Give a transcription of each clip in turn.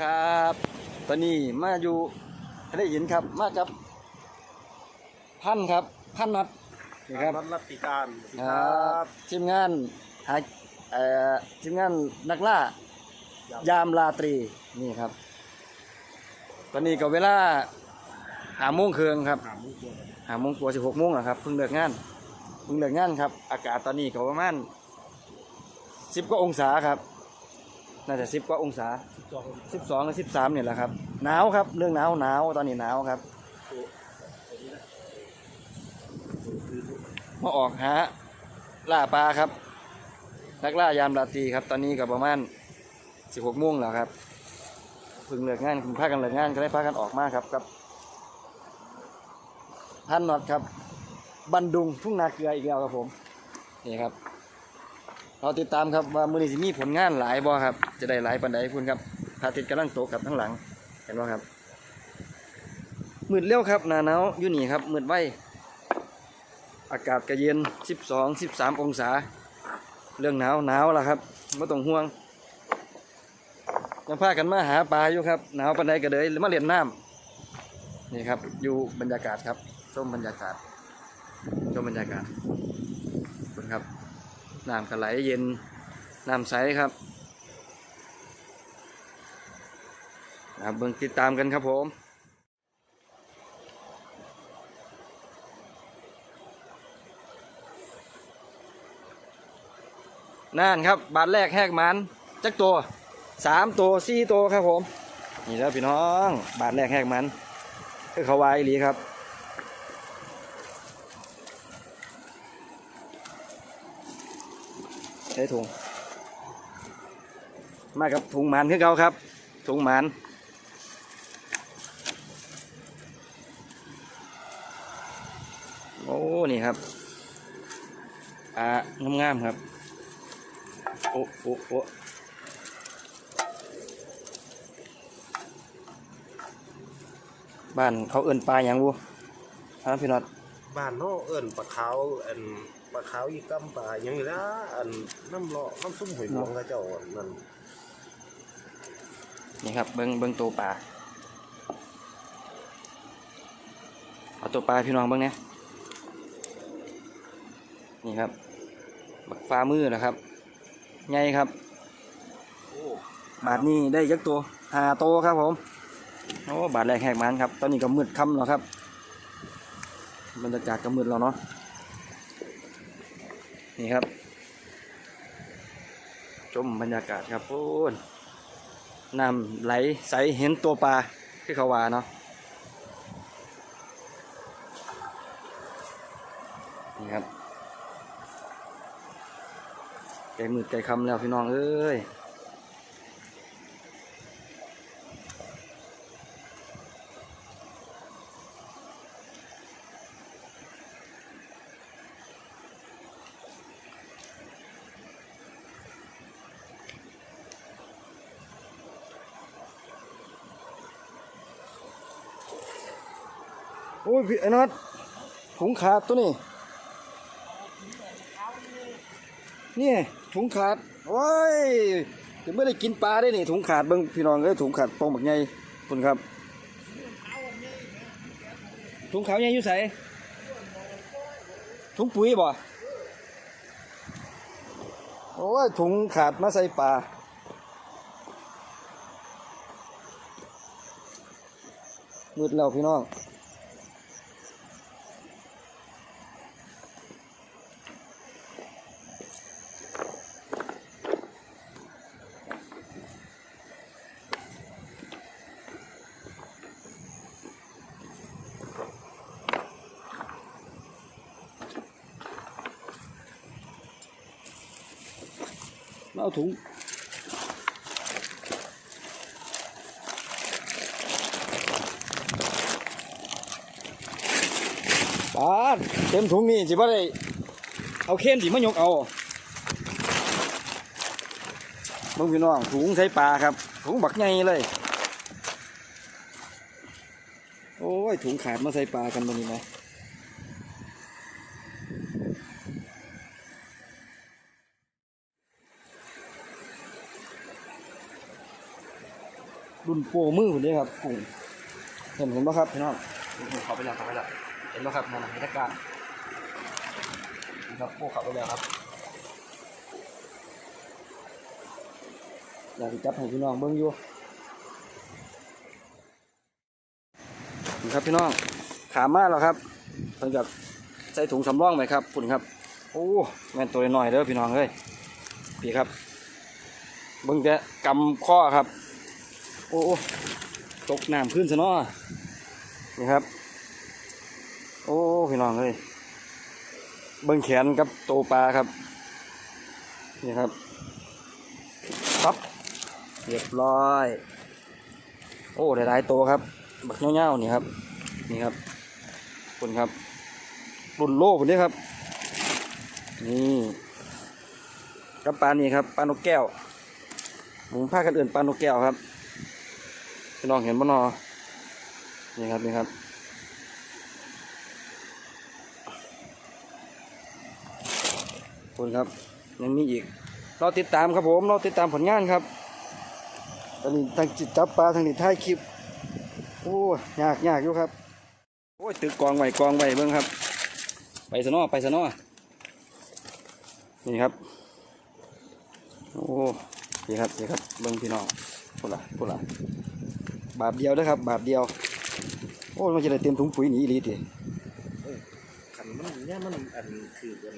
ครับ ตอนนี้มาอยู่ทะเลหินครับมากับ พันครับพันนัดนี่ครับรัตติการครับทีมงานหาเอ่อทีมงานนักล่า ยามราตรีนี่ครับ ตอนนี้ก็เวลาหาโมงเคืองครับถามมุกตัวกันหาโมงกว่าสิบหกโมงแล้วครับเพิ่งเลิกงานเพิ่งเลิกงานครับ อากาศตอนนี้ก็ประมาณสิบกว่าองศาครับ น่าจะสิบกว่าองศาจองสิบสองกับสิบสามเนี่ยแหละครับ หนาวครับ เรื่องหนาวหนาวตอนนี้หนาวครับ มาออกหาล่าปลาครับ นักล่ายามราตรีครับ ตอนนี้ก็ประมาณสิบหกโมงแล้วครับเพิ่งเลิกงานคุณพากันเลิกงานก็ได้พากันออกมาครับกับท่านน็อตครับ บันดุงทุ่งนาเกลืออีกแล้วครับผม นี่ครับ เราติดตามครับว่ามือนี้สิมีผลงานหลายบ่ครับ จะได้หลายปันใดพุ่นครับพระอาทิตย์กำลังตกครับทั้งหลังเห็นบ่ครับมืดเร็วครับหนาหนาวอยู่นี่ครับมืดไวอากาศก็เย็น 12 13 องศา เรื่องหนาวหนาวล่ะครับไม่ต้องห่วงยังพากันมาหาปลาอยู่ครับ หนาวปันใดก็เลยมาเล่นน้ำนี่ครับอยู่บรรยากาศครับชมบรรยากาศชมบรรยากาศคุณครับ น้ำก็ไหลเย็นน้ำใสครับนะครับเบิ่งติดตามกันครับผมนั่นครับบาทแรกแหกมันจักตัวสามตัวสี่ตัวครับผม นี่แล้วพี่น้อง บาทแรกแหกมันคือเขาวายหลีครับ ใช้ถุง มากับถุงหมันคือเก่าครับ ถุงหมันโอ้ นี่ครับ อ่างามๆครับ โอ้โอ้โอ้บ้านเขาเอิ้นปลาอย่างบูฮะพี่น็อตบ้านเนาเอิ้นปลาขาวอัน ปลาขาวอีกำปลาหยังนี่ละอันน้ำเลาะน้ำซุ่มหอยหลวงเขาเจ้านั่นนี่ครับเบิ้งเบิ้งตัวปลาเอาตัวปลาพี่น้องเบิ้งเนี่ยนี่ครับบักฟ้ามือนะครับใหญ่ครับบาทนี้ได้ยักตัวหาโตครับผมโอ้บาทแรกแหกมันครับ ตอนนี้ก็มืดค่ำแล้วครับบรรยากาศก็มืดแล้วเนาะ นี่ครับ ชมบรรยากาศครับพูนน้ำไหลใสเห็นตัวปลาที่เขาวาเนาะนี่ครับไก่มืดไก่คำแล้วพี่น้องเอ้ย โอ้ยพี่ไอ้น็อตถุงขาดตัวนี้นี่ถุงขาดโอ้ยจะไม่ได้กินปลาได้นี่ถุงขาดเบิ่งพี่น้องเอ้ยถุงขาดปองบักใหญ่คุณครับถุงขาวใหญ่อยู่ใสถุงปุ๋ยบ่โอ้ยถุงขาดมาใส่ปลามืดแล้วพี่น้อง เอาถุงปาดเต็มถุงนี่สิบ่ได้เอาเค้นสิมายกเอาเบิ่งพี่น้องถุงใส่ปลาครับถุงบักใหญ่เลย โอ้ยถุงขาดมาใส่ปลากันบนนี้ไหม รุ่นโปรมือคนนี้ครับกุ้งเห็นเห็นป่ะครับพี่น้องเขาไปแล้วเขาไปแล้วเห็นป่ะครับนั่นนะบรรยากาศนี่ครับโอ้เขาไปแล้วครับอยากสิจับให้พี่น้องเบิ่งอยู่นี่ครับพี่น้องขามาแล้วครับเพิ่นกับใส่ถุงสำรองไหมครับคุณครับโอ้แม่นตัวน้อยๆเด้อพี่น้องเอ้ยพี่ครับเบิ่งแต่กำข้อครับ โอ้โอตกน้ำขึ้นซะเนาะนี่ครับ โอ้พี่น้องเอ้ยเบิ่งแขนกับโตวปลาครับ นี่ครับปั๊บเรียบร้อย โอ้หลายๆตัวครับ บักเงี้ยวๆนี่ครับ นี่ครับคุณครับ รุ่นโลคนนี้ครับ นี่กับปลานี่ครับปลานกแก้วหมูผ้ากันอื่นปลานกแก้วครับ พี่น้องเห็นบ่นอนี่ครับนี่ครับคุณครับยังมีอีก เราติดตามครับผม เราติดตามผลงานครับตอนนี้ทางจิตจับปลาทางนี้ถ่ายคลิป โอ้ยากยากอยู่ครับ โอ้ยตึกกองไว้กองไว้เบิ่งครับ ไปสนอไปสนอนี่ครับ โอ้นี่ครับนี่ครับเบิ้งพี่น้องพูดละพูดละ บาทเดียวนะครับ บาทเดียว โอ้มันจะได้เต็มถุงปุ๋ยหนีอีหลีติขันมันเนี่ยมันอันคืออัน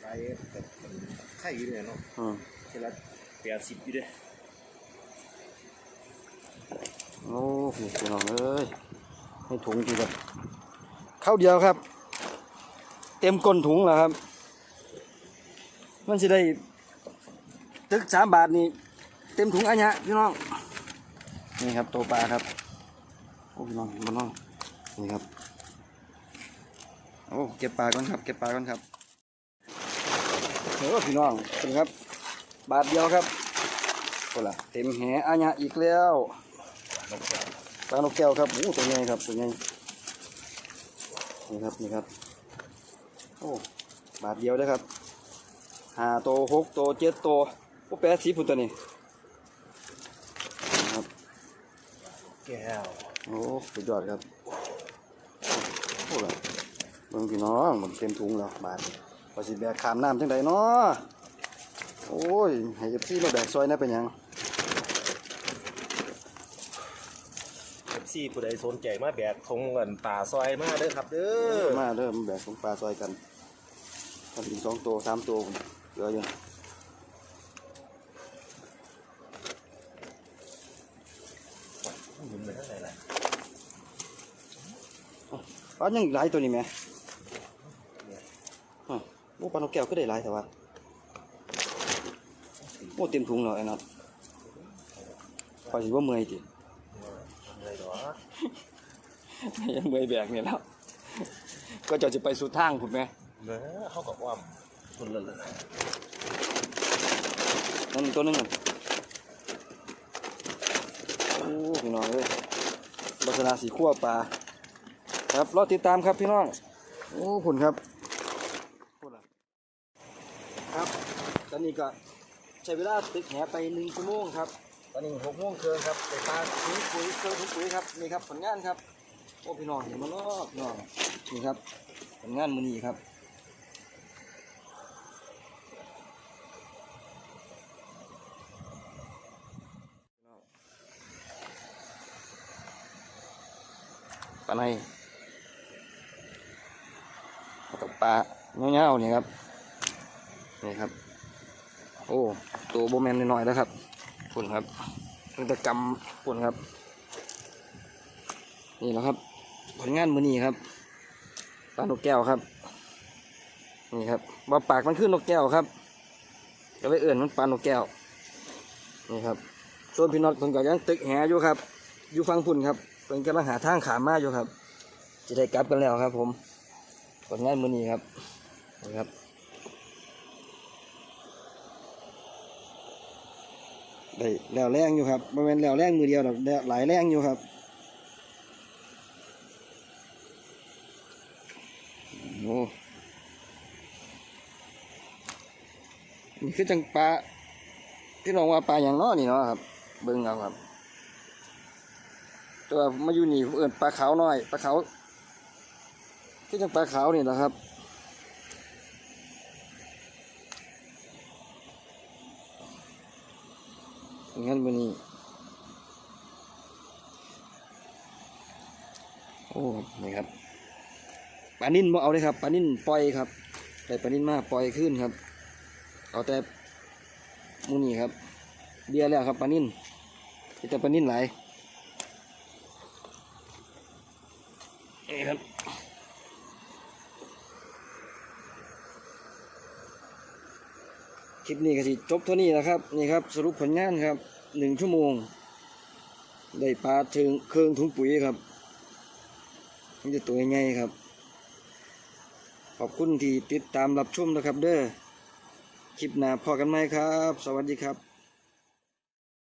ไรแบบมันไข่อยู่เนี่ยเนาะอืมเท่าละแปดสิบอยู่เด้โอ้พี่พี่น้องเอ้ยให้ถุงทีแบบเข้าวเดียวครับ เต็มก้นถุงแล้วครับ มันจะได้ตึกสามบาทนี่เต็มถุงอันเนี้ยพี่น้อง นี่ครับตัวปลาครับโอ้พี่น้องพี่น้องนี่ครับโอ้เก็บปลาก่อนครับ เก็บปลาก่อนครับเออพี่น้องเป็นครับ บาทเดียวครับโอ้ล่ะเต็มแหอันเนี้ยอีกแล้วปลานกแก้วครับโอ้ตัวใหญ่ครับตัวใหญ่นี่ครับนี่ครับโอ้บาทเดียวเลยครับห้าโตวหกโตวเจ็ดโตวโอ้แปดสิบพุ่นตัวนี้นะครับ แก้ว โอ้สุดยอดครับโอ้ล่ะเบิ่งพี่น้องมันเต็มถุงแล้วบาทพอสิแบกขามน้ำจังใดเนาะโอ้ยให้เอฟซีมาแบกซอยนะเป็นหยังเอฟซีผู้ใดสนใจมาแบกทงเงินป่าซอยมาเด้อครับเด้อมาเริ่มแบกของปลาซอยกันทำถึงสองตัวสามตัวพุ่นเหลืออยู่ หมุนไปเท่าไหร่ล่ะ ปลายังอีกหลายตัวนี่แหม่อ้าวโอ้ปลานกแก้วก็ได้หลายแต่ว่าโอ้เต็มถุงแล้วไอ้นัทพอสิว่าเมื่อยจิอะไรหรอยังเมื่อยแบกเนี่ยแล้ว ก็จะจะไปสู่ทางถูกไหมเนื้อเข้ากับว่าคนละเลยนั่นตัวหนึงน่ะโอ้พี่น้องเอ้ยลักษณะสีขั้วปลา ครับรอติดตามครับพี่น้อง โอ้ผุนครับครับ ตอนนี้ก็ใช้เวลาตึกแหไปหนึ่งชั่วโมงครับ ตอนนี้หกโมงเครึ่งครับไปปลาถุงปุ๋ยเครื่องถุงปุ๋ยครับนี่ครับผลงานครับ โอ้พี่น้องเห็นมาลอกพี่น้องนี่ครับผลงานมือนี้ครับปลาในแล้วกับ ปลาเงี้ยวๆนี่ครับนี่ครับ โอ้ตัวโบแมนน้อยๆแล้วครับปุ่นครับมันจะกำปุ่นครับ นี่แหละครับ ผลงานมือนี้ครับปลานกแก้วครับ นี่ครับว่าปากมันขึ้นนกแก้วครับก็เลยเอื่นมันปลานกแก้วนี่ครับส่วนพี่น็อตผมก็ยังตึกแหอยู่ครับ อยู่ฟังพุ่นครับเป็นกำลังหาทางขามมาอยู่ครับจะได้กลับกันแล้วครับผม ผลงานมือนี้ครับนี่ครับได้แล้วแรงอยู่ครับบริเวณแล้วแรงมือเดียวดอกหลายแรงอยู่ครับโอ้นี่คือจังปลาที่น้องว่าปลาอย่างน้อนี่เนาะครับ เบิ่งเอาครับต่ว่ามาอยู่นี่เอิ้นปลาขาวน้อยปลาขาว ที่จังปลาขาวนี่แหละครับงั้นวันนี้ โอ้นี่ครับปลานิ่นบ่เอาเลยครับปลานิ่นปล่อยครับ แต่ปลานิ่นมาปล่อยขึ้นครับ เอาแต่มูนี่ครับเบียร์แล้วครับปลานิ่นแต่ปลานิ่นหลายนี่ครับ คลิปนี้ก็สิจบเท่านี้นะครับนี่ครับสรุปผลงานครับหนึ่งชั่วโมง ได้ปลาถึงเครื่องถุงปุ๋ยครับนี่จะตัวง่ายครับ ขอบคุณที่ติดตามรับชมนะครับ เด้อคลิปหน้าพอกันไหมครับ สวัสดีครับ